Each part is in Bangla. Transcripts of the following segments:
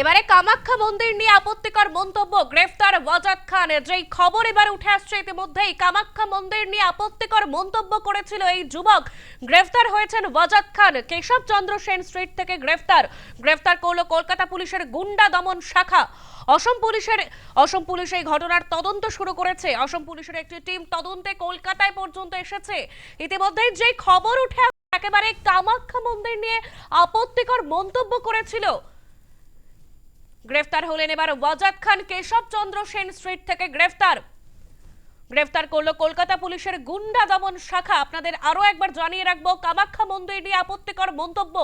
এবারে কামাখ্যা মন্দির নিয়ে আপত্তিকর মন্তব্য, গ্রেফতার ওয়াজাদ খান। যেই খবর এবার উঠে আসছে ইতিমধ্যেই, কামাখ্যা মন্দির নিয়ে আপত্তিকর মন্তব্য করেছিল এই যুবক। গ্রেফতার হয়েছেন ওয়াজাদ খান। কেশব চন্দ্র সেন স্ট্রিট থেকে গ্রেফতার। গ্রেফতার করল কলকাতা পুলিশের গুন্ডা দমন শাখা। অসম পুলিশের, অসম পুলিশ এই ঘটনার তদন্ত শুরু করেছে। অসম পুলিশের একটি টিম তদন্তে কলকাতায় পর্যন্ত এসেছে। ইতিমধ্যেই যে খবর উঠে একেবারে কামাখ্যা মন্দির নিয়ে আপত্তিকর মন্তব্য করেছিল গ্রেফতার হলেন এবার ওয়াজাদ খান কেশব চন্দ্র সেন স্ট্রিট থেকে গ্রেফতার। গ্রেফতার করল কলকাতা পুলিশের গুন্ডা দমন শাখা। আপনাদের আরও একবার জানিয়ে রাখব, কামাখ্যা মন্দির নিয়ে আপত্তিকর মন্তব্য।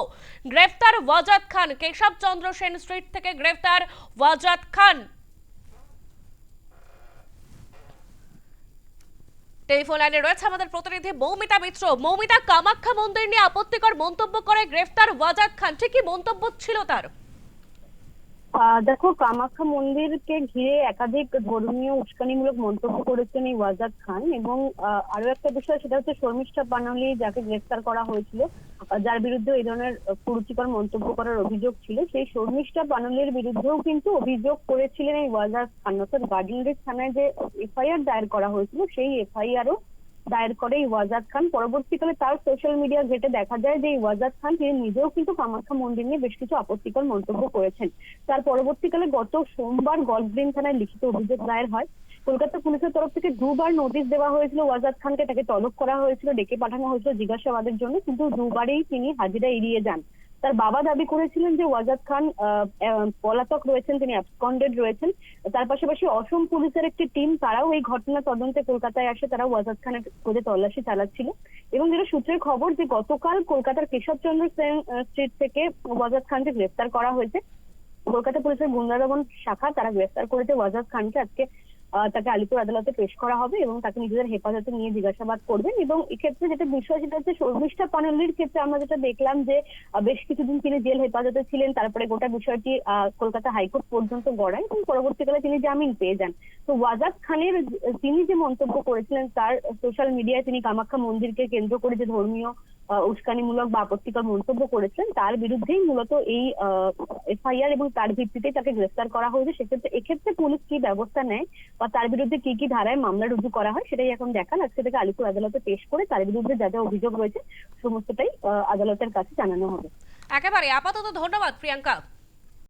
গ্রেফতার ওয়াজাদ খান, কেশব চন্দ্র সেন স্ট্রিট থেকে গ্রেফতার ওয়াজাদ খান। টেলিফোন লাইনে রয়েছে আমাদের প্রতিনিধি মৌমিতা মিত্র। মৌমিতা, কামাখ্যা মন্দির নিয়ে আপত্তিকর মন্তব্য করে গ্রেফতার ওয়াজাদ খান। ঠিকই মন্তব্য ছিল তার। দেখো, কামাখ্যা মন্দিরকে ঘিরে একাধিক ধর্মীয় উস্কানিমূলক মন্তব্য করেছেন এই ওয়াজাদ খান এবং আরও একটা বিষয়, সেটা হচ্ছে শর্মিষ্ঠা পানালি যাকে গ্রেফতার করা হয়েছিল যার বিরুদ্ধে এই ধরনের কুরুচিকর মন্তব্য করার অভিযোগ ছিল। সেই শর্মিষ্ঠা পানালির বিরুদ্ধেও কিন্তু অভিযোগ করেছিলেন এই ওয়াজাদ খান। অর্থাৎ গার্ডেনরিজ থানায় যে এফআইআর দায়ের করা হয়েছিল, সেই এফআইআরও দায়ের করে এই ওয়াজাদ খান। পরবর্তীকালে তার সোশ্যাল মিডিয়া ঘেটে দেখা যায় যে এই ওয়াজাদ খান, তিনি নিজেও কিন্তু কামাখ্যা মন্দির নিয়ে বেশ কিছু আপত্তিকর মন্তব্য করেছেন। তার পরবর্তীকালে গত সোমবার গল্ফগ্রিন থানায় লিখিত অভিযোগ দায়ের হয়। কলকাতা পুলিশের তরফ থেকে দুবার নোটিশ দেওয়া হয়েছিল ওয়াজাদ খানকে তাকে তলব করা হয়েছিল, ডেকে পাঠানো হয়েছিল জিজ্ঞাসাবাদের জন্য, কিন্তু দুবারেই তিনি হাজিরা এড়িয়ে যান। তার বাবা দাবি করেছিলেন যে ওয়াজাদ খান পলাতক রয়েছেন, তিনি অ্যাবসকন্ডেড রয়েছেন। তার পাশাপাশি অসম পুলিশের একটি টিম তারাও এই ঘটনা তদন্তে কলকাতায় আসে তারা ওয়াজাদ খানের খোঁজে তল্লাশি চালাচ্ছিল। এবং যেটা সূত্রের খবর যে গতকাল কলকাতার কেশবচন্দ্র সেন স্ট্রিট থেকে ওয়াজাদ খানকে গ্রেফতার করা হয়েছে। কলকাতা পুলিশের গুন্ডা শাখা তারা গ্রেফতার করেছে। ওয়াজাদ খানকে আজকে তাকে আলিপুর আদালতে পেশ করা হবে এবং তাকে নিজেদের হেফাজতে নিয়ে জিজ্ঞাসাবাদ করবেন এবং এক্ষেত্রে যেটা বিষয় সেটা হচ্ছে শর্মিষ্ঠা পানালির ক্ষেত্রে আমরা যেটা দেখলাম যে বেশ কিছুদিন তিনি জেল হেফাজতে ছিলেন, তারপরে গোটা বিষয়টি কলকাতা হাইকোর্ট পর্যন্ত গড়ায় এবং পরবর্তীকালে তিনি জামিন পেয়ে যান। তো ওয়াজাদ খানের, তিনি যে মন্তব্য করেছিলেন, তার সোশ্যাল মিডিয়ায় তিনি কামাখ্যা মন্দিরকে কেন্দ্র করে যে ধর্মীয় উস্কানিমূলক বা আপত্তিকর মন্তব্য করেছেন, তার বিরুদ্ধেই মূলত এই এফআইআর এবং তার ভিত্তিতে তাকে গ্রেফতার করা হয়েছে। সেক্ষেত্রে, এক্ষেত্রে পুলিশ কি ব্যবস্থা নেয় বা তার বিরুদ্ধে কি কি ধারায় মামলা রুজু করা হয় সেটাই এখন দেখান আজকে থেকে আলিপুর আদালতে পেশ করে তার বিরুদ্ধে যা যা অভিযোগ রয়েছে, সমস্তটাই আদালতের কাছে জানানো হবে। একেবারে আপাতত ধন্যবাদ, প্রিয়াঙ্কা।